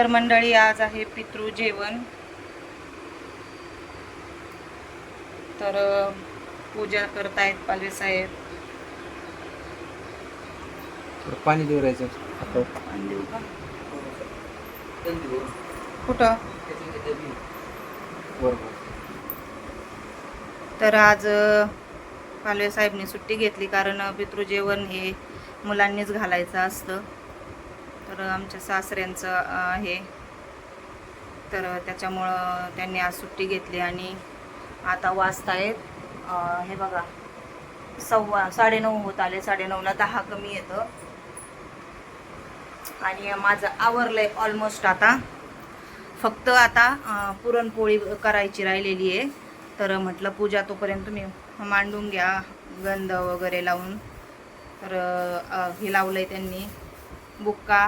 तर मंडळी आज आहे पितृ जेवण. तर पूजा करतायत पालवे साहेब. पाणी देऊ राहायचं देऊ का? कुठं? तर आज पालवे साहेबने सुट्टी घेतली कारण पितृजेवण हे मुलांनीच घालायचं असतं. तर आमच्या सासऱ्यांचं आहे तर त्याच्यामुळं त्यांनी आज सुट्टी घेतली आणि आता वाजतायत. आहेत हे बघा. सव्वा साडेनऊ होत आले. साडेनऊला दहा कमी येतं. आणि माझं आवरलंय ऑलमोस्ट आता. फक्त आता पुरणपोळी करायची राहिलेली आहे. तर म्हटलं पूजा तोपर्यंत तुम्ही मांडून घ्या. गंध वगैरे लावून. तर हे हे लावलंय त्यांनी. बुक्का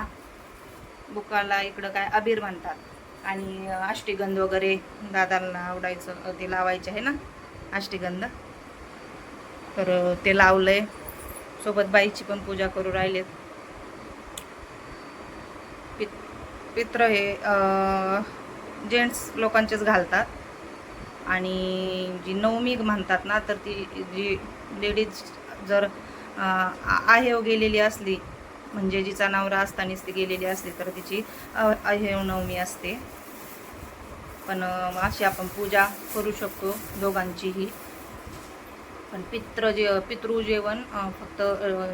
बुक्काला इकडं काय अबीर म्हणतात. आणि आष्टीगंध वगैरे दादांना आवडायचं ते लावायचे आहे ना आष्टीगंध. तर ते ते लावलंय. सोबत बाईची पण पूजा करू राहिलेत. पित पित्र हे जेंट्स लोकांचेच घालतात. आणि जी नवमी म्हणतात ना तर ती जी लेडीज जर आहे गेलेली असली म्हणजे जिचा नवरा असतानाच ती गेलेली असली तर तिची अ- असते. पण अशी आपण पूजा करू शकतो दोघांचीही. पण पित्र जे पितृ जेवण फक्त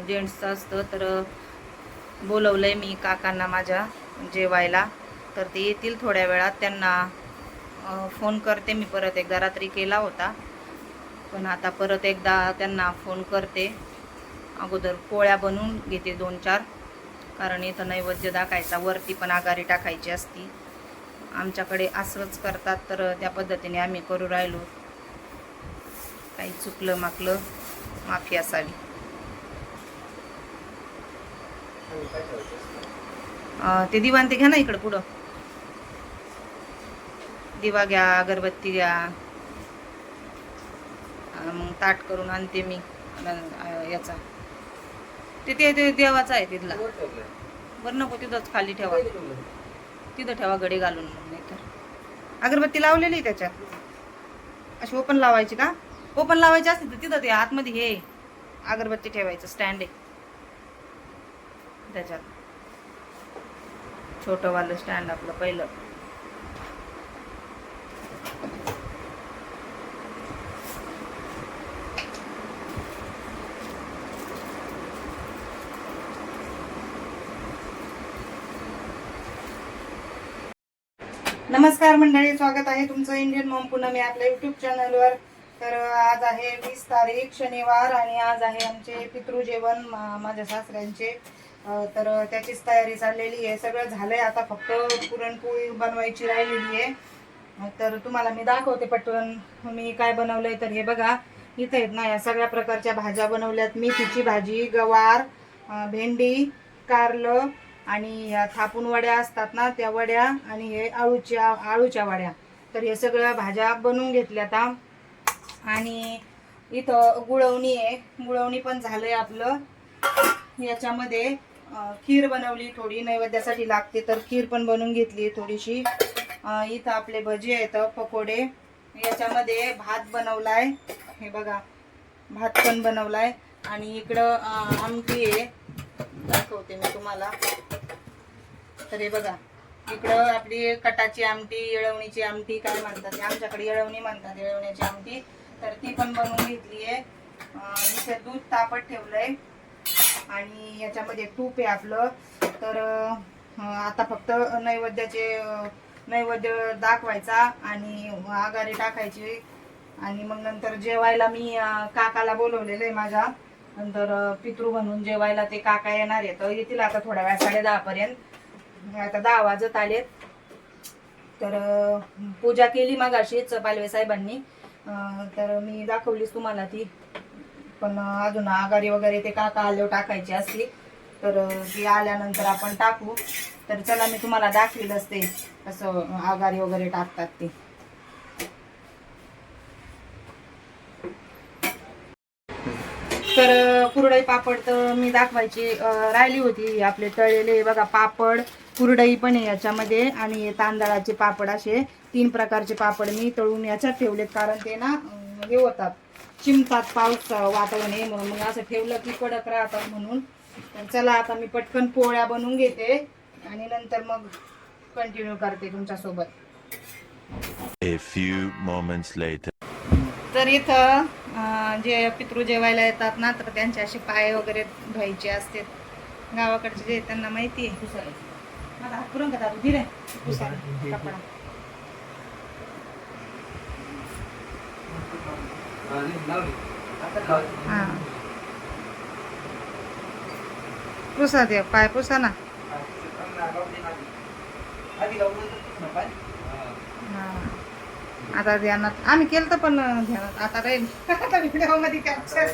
जेंट्सचं असतं. तर बोलवलं बोलवलंय मी काकांना माझ्या जेवायला. तर ते येतील थोड्या वेळात. त्यांना फोन करते मी. परत एकदा रात्री केला होता. पण आता परत एकदा त्यांना फोन करते. अगोदर पोळ्या बनवून घेते दोन चार. कारण इथं नैवेद्य दाखायचा वरती पण आघारी टाकायची असती. आमच्याकडे असंच करतात तर त्या पद्धतीने आम्ही करू राहिलो. काही चुकलं माकलं माफी असावी. ते दिवाण ते घ्या ना इकडं पुढं. दिवा घ्या अगरबत्ती घ्या. मग ताट करून आणते मी याचा. ते ते देवाचा आहे तिथला. बरं नको तिथंच खाली ठेवा. तिथं ठेवा गडी घालून मग नाहीतर. अगरबत्ती लावलेली त्याच्यात? अशी ओपन लावायची का? ओपन लावायची असते तर तिथं ते आतमध्ये हे अगरबत्ती ठेवायचं स्टँड आहे. त्याच्यात. छोटं वालं स्टँड आपलं पहिलं. नमस्कार मंडळी स्वागत आहे तुमचं इंडियन मॉम पुन्हा मी आपल्या युट्यूब चॅनलवर तर आज आहे वीस तारीख शनिवार आणि आज आहे आमचे पितृ जेवण माझ्या सासऱ्यांचे. तर त्याचीच तयारी चाललेली आहे. सगळं झालंय आता फक्त पुरणपोळी बनवायची राहिलेली आहे. तर तुम्हाला मी दाखवते पटकन मी काय बनवलंय. तर हे बघा इथं आहेत ना या सगळ्या प्रकारच्या भाज्या बनवल्यात. मेथीची भाजी गवार भेंडी कारलं आणि ह्या थापून वड्या असतात ना त्या वड्या आणि हे आळूच्या आळूच्या वड्या. तर हे सगळ्या भाज्या बनवून घेतल्या आता. आणि इथं गुळवणी आहे. गुळवणी पण झालंय आपलं. याच्यामध्ये खीर बनवली थोडी. नैवेद्यासाठी लागते तर खीर पण बनवून घेतली थोडीशी. इथं आपले भजी आहेत पकोडे. याच्यामध्ये भात बनवलाय. हे बघा भात पण बनवलाय. आणि इकडं आमटी आहे. दाखवते मी तुम्हाला. तर हे बघा इकडं आपली कटाची आमटी येळवणीची आमटी काय म्हणतात आमच्याकडे येळवणी म्हणतात येळवण्याची आमटी. तर ती पण बनवून घेतली आहे. इथे दूध तापत ठेवलंय. आणि याच्यामध्ये तूप आहे आपलं. तर आता फक्त नैवेद्याचे नैवेद्य दाखवायचा आणि आगारी टाकायची. आणि मग नंतर जेवायला मी काकाला बोलवलेलं आहे माझ्या. नंतर पितृ म्हणून जेवायला ते काका येणार आहे तर येतील आता थोड्या वेळा साडे दहापर्यंत आता दहा वाजत आलेत. तर पूजा केली मग अशीच पालवे साहेबांनी. तर मी दाखवलीच तुम्हाला ती. पण अजून आगारी वगैरे ते काका आल्यावर टाकायची असली तर ती आल्यानंतर आपण टाकू. तर चला मी तुम्हाला दाखवील ते. असं आगारी वगैरे टाकतात ते. तर कुरडई पापड तर मी दाखवायची राहिली होती. आपले तळलेले बघा पापड कुरडई पण आहे याच्यामध्ये. आणि तांदळाचे पापड असे तीन प्रकारचे पापड मी तळून याच्यात ठेवलेत. कारण ते ना हे होतात. चिमतात पाऊस वातावरण आहे म्हणून. मग असं ठेवलं की कडक राहतात म्हणून. तर चला आता मी पटकन पोळ्या बनवून घेते. आणि नंतर मग कंटिन्यू करते तुमच्यासोबत. तर इथं जे पितृ जेवायला येतात ना तर त्यांचे असे पाय वगैरे धुवायचे असतात. गावाकडचे जे त्यांना माहिती आहे. माझा हात पुरण का दादू दिले पुसायला. कपडा. हा. पुसा दे पाय पुसा ना. हा. आता ध्यानात आम्ही केलं तर पण ध्यानात. आता राहील आता व्हिडिओमध्ये कॅप्चर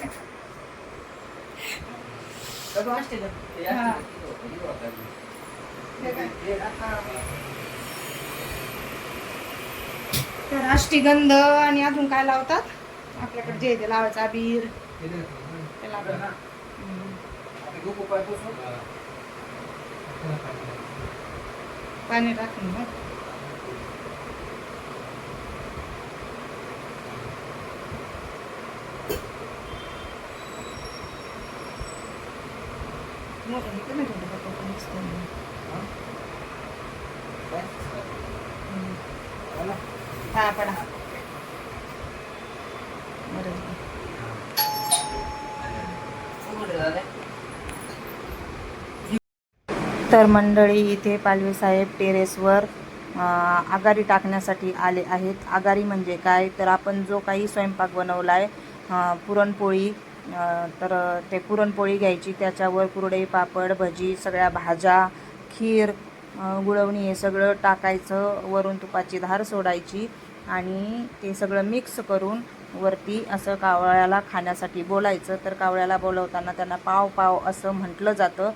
तर अष्टीगंध आणि अजून काय लावतात? आपल्याकडे जे ते लावायचं अबीर. पाणी टाकून मग मोठं इथं नाही ठेवलं का तो दिसतो म्हणून. हम्म. हा पडा तर मंडळी इथे पालवे साहेब टेरेसवर आगारी टाकण्यासाठी आले आहेत. आगारी म्हणजे काय? तर आपण जो काही स्वयंपाक बनवला आहे पुरणपोळी तर ते पुरणपोळी घ्यायची त्याच्यावर कुरडई पापड भजी सगळ्या भाज्या खीर गुळवणी हे सगळं टाकायचं वरून तुपाची धार सोडायची आणि ते सगळं मिक्स करून वरती असं कावळ्याला खाण्यासाठी बोलायचं. तर कावळ्याला बोलवताना त्यांना पाव पाव असं म्हटलं जातं.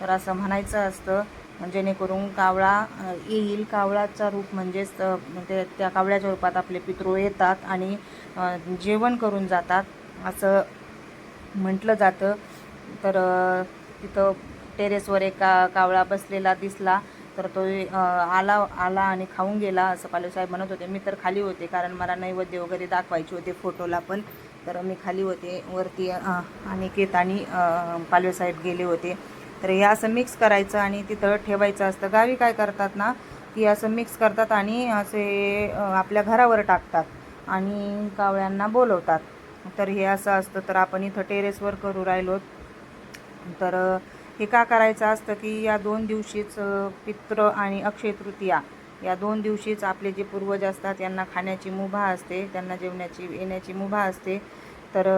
तर असं म्हणायचं असतं जेणेकरून कावळा येईल. कावळाचा रूप म्हणजेच ते म्हणजे त्या कावळ्याच्या रूपात आपले पितृ येतात आणि जेवण करून जातात. असं म्हटलं जातं. तर तिथं टेरेसवर एक का कावळा बसलेला दिसला. तर तो आला आला आणि खाऊन गेला असं पालवसाहेब म्हणत होते. मी तर खाली होते कारण मला नैवेद्य वगैरे दाखवायचे होते फोटोला पण. तर मी खाली होते वरती अनिकेत आणि पालवेसाहेब गेले होते. तर हे असं मिक्स करायचं आणि तिथं ठेवायचं असतं. गावी काय करतात ना की असं मिक्स करतात आणि असे आपल्या घरावर टाकतात आणि कावळ्यांना बोलवतात. तर हे असं असतं तर आपण इथं टेरेसवर करू राहिलो तर हे का करायचं असतं की या दोन दिवशीच पित्र आणि अक्षय तृतीया या दोन दिवशीच आपले जे पूर्वज असतात यांना खाण्याची मुभा असते त्यांना जेवण्याची येण्याची मुभा असते. तर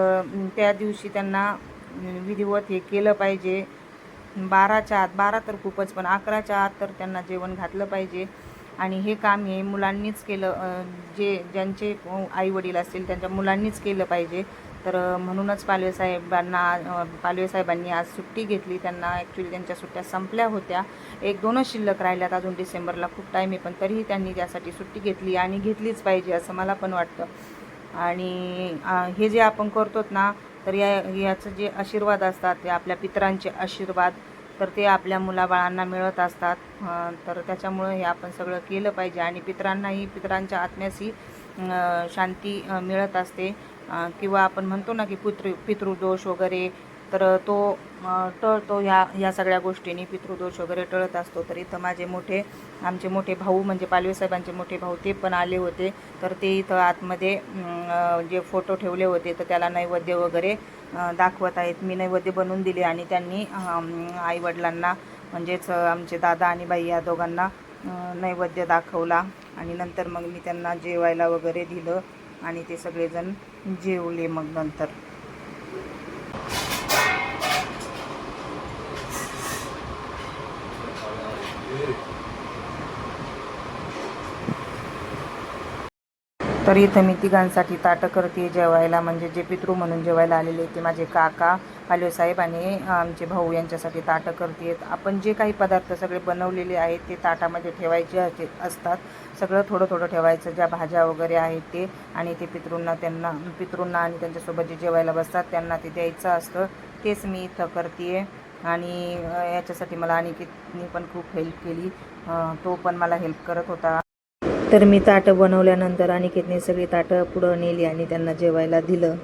त्या दिवशी त्यांना विधिवत हे केलं पाहिजे. बाराच्या आत बारा तर खूपच पण अकराच्या आत तर त्यांना जेवण घातलं पाहिजे. आणि हे काम हे मुलांनीच केलं जे ज्यांचे आईवडील असतील त्यांच्या मुलांनीच केलं पाहिजे. तर म्हणूनच पालवे साहेबांना पालवे साहेबांनी आज सुट्टी घेतली. त्यांना ॲक्च्युली त्यांच्या सुट्ट्या संपल्या होत्या. एक दोनच शिल्लक राहिल्यात अजून डिसेंबरला. खूप टाईम आहे पण तरीही त्यांनी त्यासाठी सुट्टी घेतली आणि घेतलीच पाहिजे असं मला पण वाटतं. आणि हे जे आपण करतोत ना तर या याचं जे आशीर्वाद असतात ते आपल्या पितरांचे आशीर्वाद तर ते आपल्या मुलाबाळांना मिळत असतात. तर त्याच्यामुळं हे आपण सगळं केलं पाहिजे आणि पितरांनाही पितरांच्या आत्म्याशी शांती मिळत असते. किंवा आपण म्हणतो ना की पितृ पितृदोष वगैरे तर तो टळतो ह्या ह्या सगळ्या गोष्टींनी. पितृदोष वगैरे टळत असतो तर इथं माझे मोठे आमचे मोठे भाऊ म्हणजे पालवे साहेबांचे मोठे भाऊ ते पण आले होते. तर ते इथं आतमध्ये जे फोटो ठेवले होते तर त्याला नैवेद्य वगैरे दाखवत आहेत. मी नैवेद्य बनवून दिले आणि त्यांनी आईवडिलांना म्हणजेच आमचे दादा आणि बाई या दोघांना नैवेद्य दाखवला. आणि नंतर मग मी त्यांना जेवायला वगैरे दिलं आणि ते सगळेजण जेवले मग नंतर. तर इथं मी तिघांसाठी ताटं करते जेवायला म्हणजे जे पितृ म्हणून जेवायला आलेले ते माझे काका साहेब आणि आमचे भाऊ यांच्यासाठी ताटं करते. आपण जे काही पदार्थ सगळे बनवलेले आहेत ते ताटामध्ये ठेवायचे असे- असतात. सगळं थोडं थोडं ठेवायचं ज्या भाज्या वगैरे आहेत ते आणि ते पितृंना त्यांना पितृंना आणि त्यांच्यासोबत जे जेवायला बसतात त्यांना ते द्यायचं असतं. तेच मी इथं करते. आणि याच्यासाठी मला अनिकेतनी पण खूप हेल्प केली. तो पण मला हेल्प करत होता. तर मी ताटं बनवल्यानंतर अनिकेतने सगळी ताटं पुढं नेली आणि त्यांना जेवायला दिलं.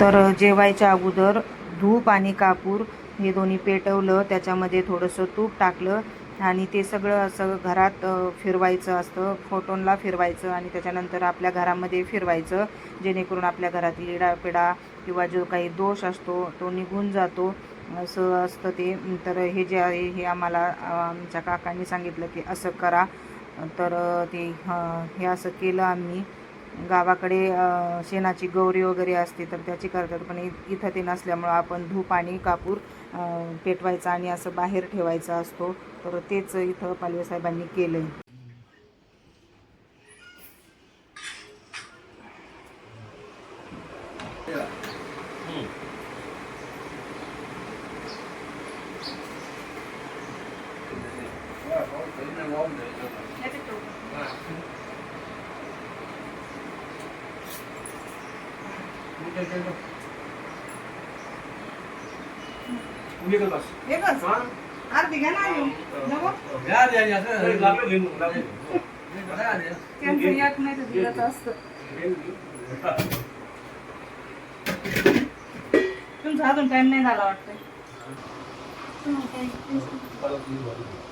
तर जेवायच्या अगोदर धूप आणि कापूर हे दोन्ही पेटवलं. त्याच्यामध्ये थोडंसं तूप टाकलं आणि ते सगळं असं घरात फिरवायचं असतं. फोटोनला फिरवायचं आणि त्याच्यानंतर आपल्या घरामध्ये फिरवायचं. जेणेकरून आपल्या घरातील इडापिडा किंवा जो काही दोष असतो तो निघून जातो. असं असतं ते. तर हे जे आहे हे आम्हाला आमच्या काकांनी सांगितलं की असं करा. तर ते हे असं केलं आम्ही. गावाकडे शेणाची गौरी वगैरे असते तर त्याची करतात. पण इथं ते नसल्यामुळं आपण धूप आणि कापूर पेटवायचा आणि असं बाहेर ठेवायचा असतो. तर तेच इथं पालवे साहेबांनी केलं आहे एकच अर्धी घ्या ना अजून. नको? त्यांचं एक नाही तर असतं. तुमचा अजून टाइम नाही झाला वाटतं काय? का याच्यातलं दुसरं काय?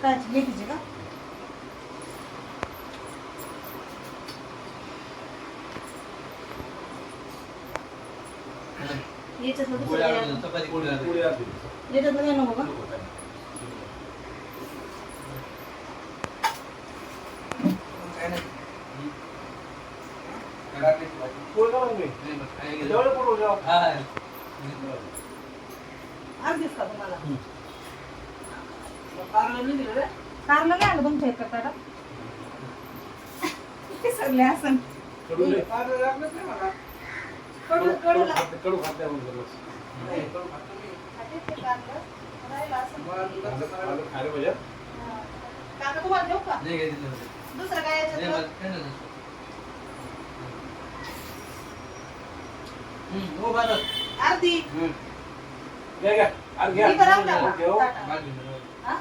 याच्यातलं काय नको का अर्धीच का तुम्हाला कारलं नाही आलं तुमच्या इकडं सगळे असं. कडू. खाते ते कारलं. राहिलं असं. हा. काका तुम्हाला देऊ का दुसरं काय याच्यातलं? अर्धी इथं राहू टाका. ताटा. हा?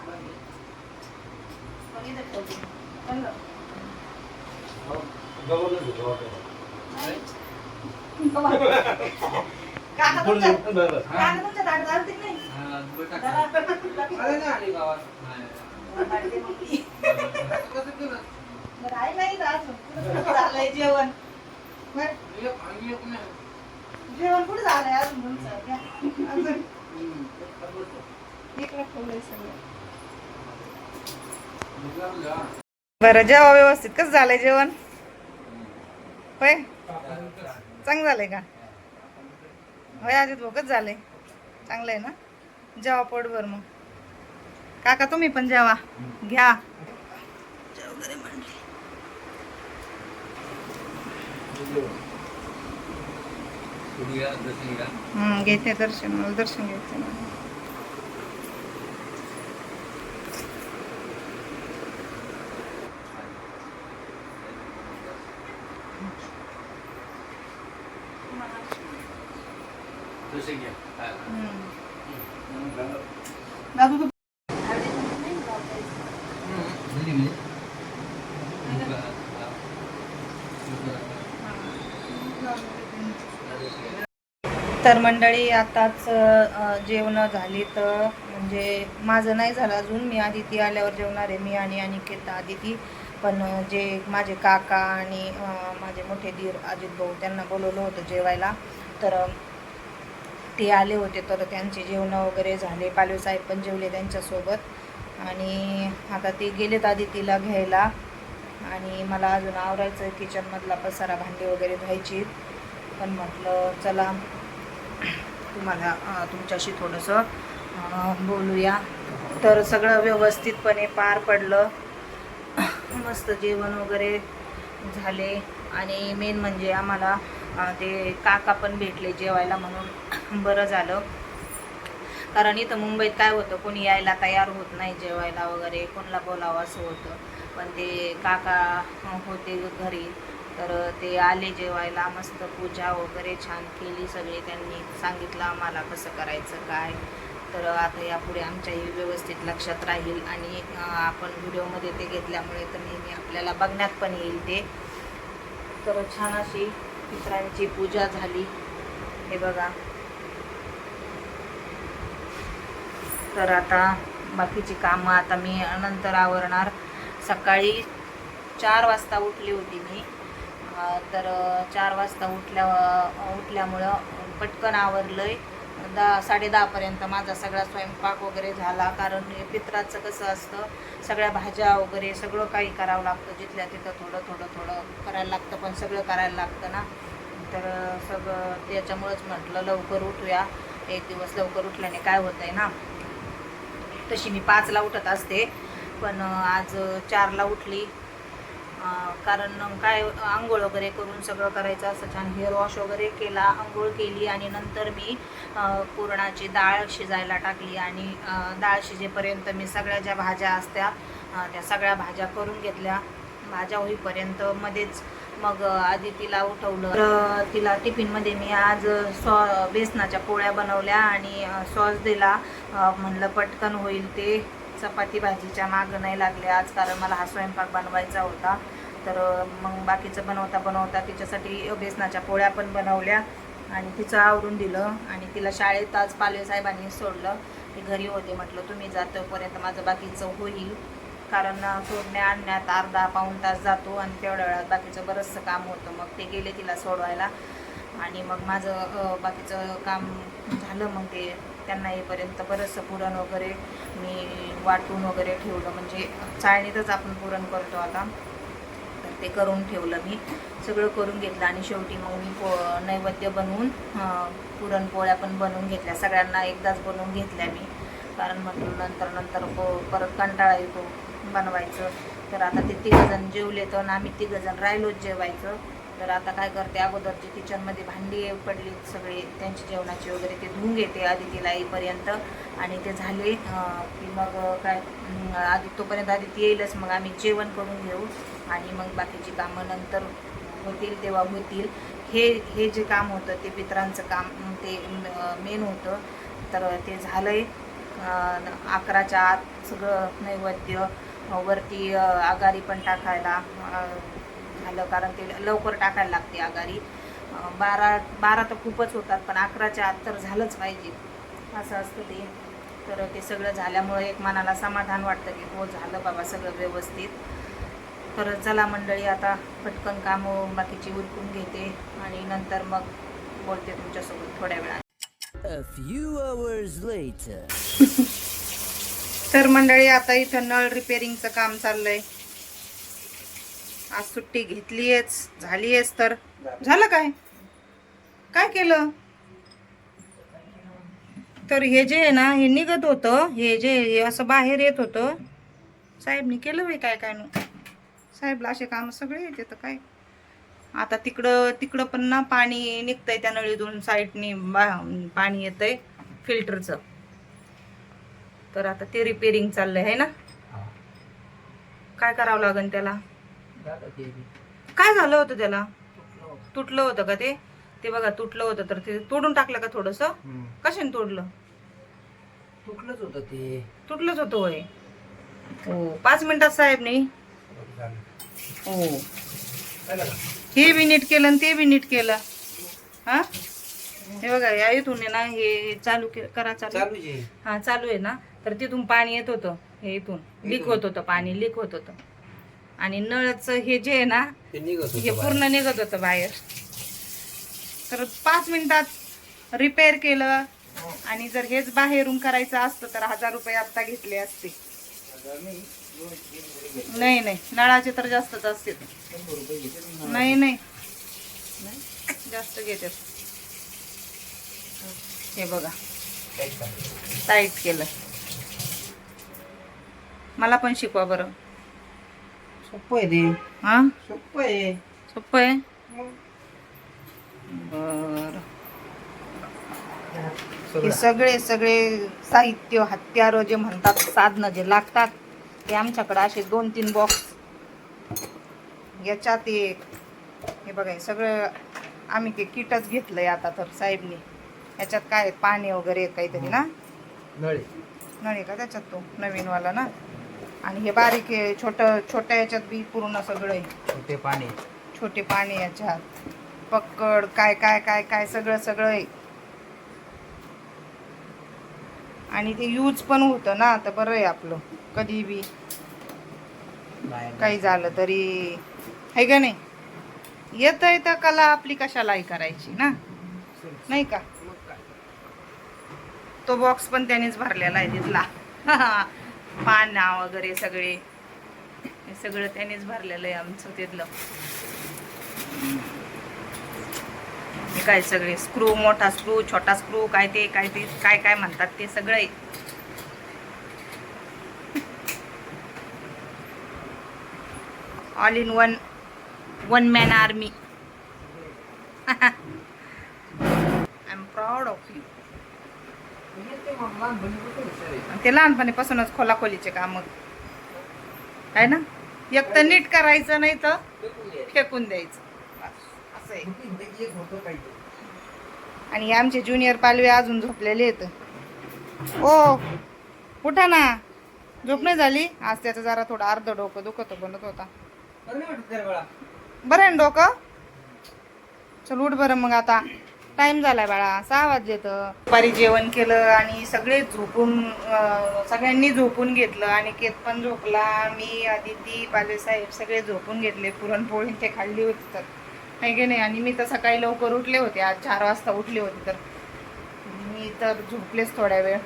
पण इथं ठेवते. चांगलं. नाही. काका तुमच्या काका तुमच्या नाही? झालंय जेवण? बरं, जेवण कुठे झालंय अजून तुमचं. अजून. इकडं ठेवलंय सगळं. बरं जेवा व्यवस्थित. कसं झालंय जेवण? होय? चांगलं झालंय का? होय अजित भाऊ कसं झालंय. चांगलं आहे ना? जेवा पोटभर मग. काका तुम्ही पण जेवा. घ्या. घेते दर्शन मला दर्शन घ्यायचं ना हम्म. दादू तू तर मंडळी आताच जेवणं झाली तर म्हणजे माझं नाही झालं अजून. मी आदिती आल्यावर जेवणार आहे. मी आणि अनिकेत आदिती. पण जे माझे काका आणि माझे मोठे दीर अजित भाऊ त्यांना बोलवलं होतं जेवायला. तर ते आले होते. तर त्यांचे जेवणं वगैरे झाले. पालवे साहेब पण जेवले त्यांच्यासोबत. आणि आता ते गेलेत आदितीला घ्यायला. आणि मला अजून आवरायचं किचनमधला पसारा भांडी वगैरे धुवायची. पण म्हटलं चला तुम्हाला तुमच्याशी थोडंसं बोलूया. तर सगळं व्यवस्थितपणे पार पडलं. मस्त जेवण वगैरे झाले. आणि मेन म्हणजे आम्हाला ते काका पण भेटले जेवायला म्हणून. बरं झालं. कारण इथं मुंबईत काय होतं कोणी यायला तयार होत नाही जेवायला वगैरे. कोणाला बोलावं असं होतं. पण ते काका होते घरी. तर ते आले जेवायला मस्त पूजा वगैरे छान केली सगळी त्यांनी. सांगितलं आम्हाला कसं करायचं काय? तर आता यापुढे आमच्याही व्यवस्थित लक्षात राहील आणि आपण व्हिडिओमध्ये ते घेतल्यामुळे तर नेहमी आपल्याला बघण्यात पण येईल ते. तर छान अशी मित्रांची पूजा झाली. हे बघा. तर आता बाकीची कामं आता मी नंतर आवरणार. सकाळी चार वाजता उठली होती मी. तर चार वाजता उठल्या उठल्यामुळं पटकन आवरलंय. दहा साडे दहापर्यंत माझा सगळा स्वयंपाक वगैरे झाला. कारण पित्राचं कसं असतं सगळ्या भाज्या वगैरे सगळं काही करावं लागतं. जिथल्या तिथं थोडं थोडं थोडं करायला लागतं पण सगळं करायला लागतं ना. तर सगळं त्याच्यामुळंच म्हटलं लवकर उठूया. एक दिवस लवकर उठल्याने काय होतं आहे ना? तशी मी पाचला उठत असते. पण आज चारला उठली. कारण काय आंघोळ वगैरे करून सगळं करायचं असं छान हेअर वॉश वगैरे केला आंघोळ केली आणि नंतर मी पुरणाची डाळ शिजायला टाकली आणि डाळ शिजेपर्यंत मी सगळ्या ज्या भाज्या असत्या त्या सगळ्या भाज्या करून घेतल्या. भाज्या होईपर्यंत मध्येच मग आधी तिला उठवलं. तर तिला टिफिनमध्ये मी आज सॉ बेसनाच्या पोळ्या बनवल्या आणि सॉस दिला. म्हणलं पटकन होईल ते. चपाती भाजीच्या मागं नाही लागले आज कारण मला हा स्वयंपाक बनवायचा होता. तर मग बाकीचं बनवता बनवता तिच्यासाठी बेसनाच्या पोळ्या पण बनवल्या आणि तिचं आवरून दिलं आणि तिला शाळेत आज पालवे साहेबांनी सोडलं. ते घरी होते म्हटलं तुम्ही जातोपर्यंत माझं बाकीचं होईल. कारण सोडण्या आणण्यात अर्धा पाऊण तास जातो आणि तेवढ्या वेळात बाकीचं बरंचसं काम होतं. मग ते गेले तिला सोडवायला आणि मग माझं बाकीचं काम झालं. मग ते त्यांना येईपर्यंत बरंचसं पुरण वगैरे मी वाटून वगैरे ठेवलं. म्हणजे चाळणीतच आपण पुरण करतो आता. तर ते करून ठेवलं मी. सगळं करून घेतलं आणि शेवटी मग मी पो नैवेद्य बनवून पुरणपोळ्या पण बनवून घेतल्या. सगळ्यांना एकदाच बनवून घेतल्या मी. कारण म्हटलं नंतर नंतर प- परत कंटाळा येतो बनवायचं. तर आता ते तिघंजण जेवले तर आम्ही तिघंजण राहिलोच जेवायचं. तर आता काय करते अगोदरची किचनमध्ये भांडी पडली सगळे त्यांची जेवणाची वगैरे ते धुवून घेते आदितीला येईपर्यंत आणि ते झाले की मग काय अं, आधी तोपर्यंत आदिती येईलच मग आम्ही जेवण करून घेऊ. आणि मग बाकीची कामं नंतर होतील तेव्हा होतील. हे हे जे काम होतं ते पित्रांचं काम ते मेन होतं. तर ते झालं आहे अकराच्या आत सगळं नैवेद्य वरती अं, आगारी पण टाकायला झालं कारण ते लवकर टाकायला लागते आगारी. अं, बारा बारा तर खूपच होतात पण अकराच्या आत तर झालंच पाहिजे. असं असतं ते. तर ते सगळं झाल्यामुळे एक मनाला समाधान वाटतं की हो झालं बाबा सगळं व्यवस्थित. तर चला मंडळी आता पटकन कामं बाकीची उरकून घेते आणि नंतर मग बोलते तुमच्यासोबत थोड्या वेळात A few hours later. तर मंडळी आता इथं नळ रिपेअरिंगचं काम चाललंय. आज सुट्टी घेतलीयच झालीयच तर. झालं काय? काय केलं? तर हे जे आहे ना हे निघत होतं हे जे हे असं बाहेर येत होतं. साहेबनी केलं बाई काय काय नु साहेबला असे काम सगळे येते तर काय? आता तिकडं तिकडं पण ना पाणी निघतंय त्या नळीतून साईडनी बा पाणी येतंय फिल्टरचं. तर आता ते रिपेअरिंग चाललंय है ना? काय करावं लागेल त्याला? काय झालं होतं त्याला? तुटलं होतं का ते? ते बघा तुटलं होतं तर ते तोडून टाकलं का थोडस? कशाने तोडलं? तुटलंच होतं ते. तुटलंच होतं होय. हो. पाच मिनिटात साहेब नाही हो. हे बी नीट केलं आणि ते बी नीट केलं. हा? हे बघा या इथून ना हे चालू करा चालू. हा चालू आहे ना. तर तिथून पाणी येत होतं हे इथून. लीक होत होतं पाणी लीक होत होतं. आणि नळचं हे जे आहे ना हे पूर्ण निघत होतं बाहेर. तर पाच मिनिटात रिपेअर केलं आणि जर हेच बाहेरून करायचं असतं तर हजार रुपये आता घेतले असते. नाही नाही. नळाचे तर जास्तच असते. नाही नाही. नाही, जास्त घेतात. हे बघा. टाईट केलं. मला पण शिकवा बरं. सोपं आहे ते हा? सोपं आहे. सोपं आहे? बर. हे सगळे सगळे साहित्य हत्यार जे म्हणतात साधनं जे लागतात ते आमच्याकडे असे दोन तीन बॉक्स याच्यात एक हे बघा हे सगळं आम्ही ते किटच घेतलंय आता तर साहेबनी. याच्यात काय पाणी वगैरे आहे काहीतरी ना? नळे. नळी का त्याच्यात तो? नवीनवाला ना? आणि हे बारीक आहे छोट छोट्या याच्यात बी पूर्ण सगळं आहे. छोटे पाणी छोटे पाणी याच्यात. पक्कड काय काय काय काय सगळं सगळं आहे. आणि ते यूज पण होतं ना तर बरं आहे आपलं कधी बी. काही झालं तरी. आहे का नाही? येत आहे तर कला आपली कशालाही करायची ना? नाही का? तो बॉक्स पण त्यानेच भरलेला आहे तिथला. पाना वगैरे सगळे. हे सगळं त्यानेच भरलेलं आहे आमचं तिथलं. हे काय सगळे स्क्रू मोठा स्क्रू छोटा स्क्रू काय ते काय ते काय काय म्हणतात ते सगळं. All in one one man army I am proud of you ते लहानपणीपासूनच खोलाखोलीचे काम. आहे ना? एक तर नीट करायचं नाही तर फेकून द्यायचं. असं आहे. आणि आमचे ज्युनियर पालवे अजून झोपलेले आहेत. ओ उठा ना. झोप नाही झाली? आज त्याचं जरा थोडं अर्ध डोकं दुखत बनत होता. बरं आहे ना डोकं? चल उठ बरं मग आता. टाइम झालाय बाळा सहा वाजले तर. दुपारी जेवण केलं आणि सगळे झोपून सगळ्यांनी झोपून घेतलं आणि केत पण झोपला. मी आदिती पालेसाहेब सगळे झोपून घेतले. पुरणपोळी ते खाल्ली होती तर. नाही की नाही? आणि मी तर सकाळी लवकर उठले होते. आज चार वाजता उठले होते तर. मी तर झोपलेच थोड्या वेळ.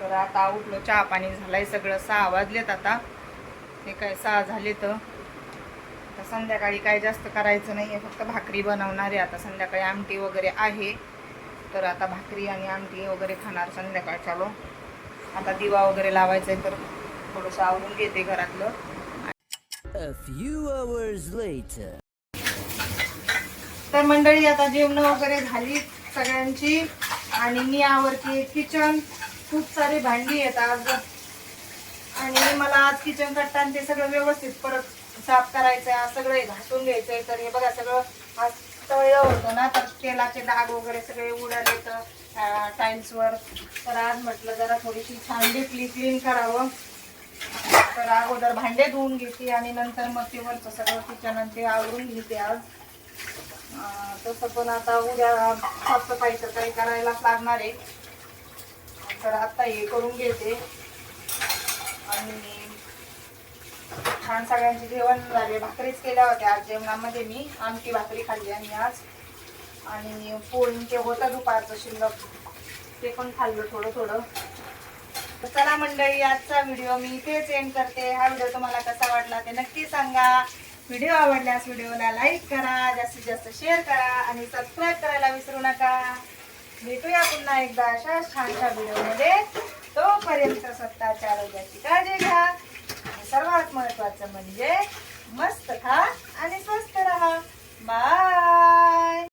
तर आता उठलो. चहा पाणी झालाय सगळं. सहा वाजलेत आता. हे काय सहा झाले तर. आता संध्याकाळी काय जास्त करायचं नाही आहे फक्त भाकरी बनवणार आहे. आता संध्याकाळी आमटी वगैरे आहे. तर आता भाकरी आणि आमटी वगैरे खाणार संध्याकाळ. चालू. आता दिवा वगैरे लावायचा आहे तर थोडंसं आवरून घेते घरातलं. A few hours later. तर मंडळी आता जेवण वगैरे झाली सगळ्यांची. आणि मी आवरते किचन खूप सारी भांडी आहेत आज. आणि मला आज किचन कट्टा आणि ते सगळं व्यवस्थित परत साफ करायचं आहे सगळं घासून घ्यायचंय तर हे बघा सगळं आज तळलं होतं ना तर तेलाचे डाग वगैरे सगळे उडाले तर टाईल्सवर तर आज म्हटलं जरा थोडीशी छान डीपली क्लीन करावं. तर अगोदर भांडे धुवून घेते आणि नंतर मग ते वरचं सगळं किचन ते आवरून घेते आज. तसं पण आता उद्या साफसफाईचं काही करायलाच लागणार आहे. तर आता हे करून घेते. आणि छान सगळ्यांचे जेवण झाले. भाकरीच केल्या होत्या. आज जेवणामध्ये मी आमटी भाकरी खाल्ली आणि आज आणि पोळींचे होतं दुपारचं शिल्लक. ते पण खाल्लं थोडं थोडं. तर चला मंडळी आजचा व्हिडिओ मी इथेच एंड करते. हा व्हिडिओ तुम्हाला कसा वाटला ते नक्की सांगा. व्हिडिओ आवडल्यास व्हिडिओला लाईक करा जास्तीत जास्त शेअर करा आणि सबस्क्राईब करायला विसरू नका. भेटूया पुन्हा एकदा अशा छानशा व्हिडिओमध्ये. तोपर्यंत स्वतःच्या आरोग्याची काळजी घ्या. सर्वात महत्वाचं म्हणजे मस्त खा आणि स्वस्त राहा. बाय